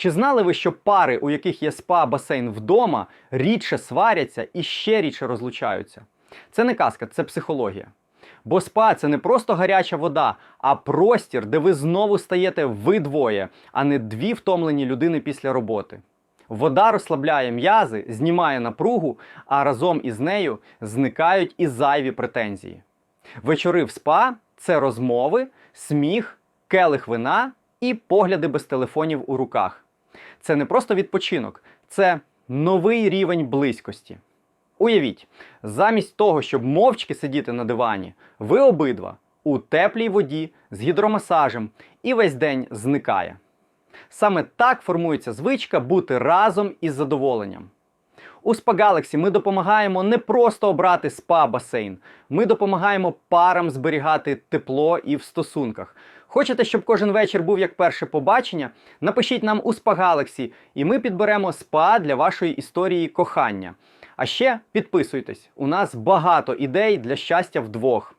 Чи знали ви, що пари, у яких є спа-басейн вдома, рідше сваряться і ще рідше розлучаються? Це не казка, це психологія. Бо спа це не просто гаряча вода, а простір, де ви знову стаєте ви двоє, а не дві втомлені людини після роботи. Вода розслабляє м'язи, знімає напругу, а разом із нею зникають і зайві претензії. Вечори в спа це розмови, сміх, келих вина і погляди без телефонів у руках. Це не просто відпочинок, це новий рівень близькості. Уявіть, замість того, щоб мовчки сидіти на дивані, ви обидва у теплій воді з гідромасажем і весь день зникає. Саме так формується звичка бути разом із задоволенням. У Spa Galaxy ми допомагаємо не просто обрати спа-басейн, ми допомагаємо парам зберігати тепло і в стосунках. Хочете, щоб кожен вечір був як перше побачення? Напишіть нам у Spa Galaxy, і ми підберемо спа для вашої історії кохання. А ще підписуйтесь, у нас багато ідей для щастя вдвох.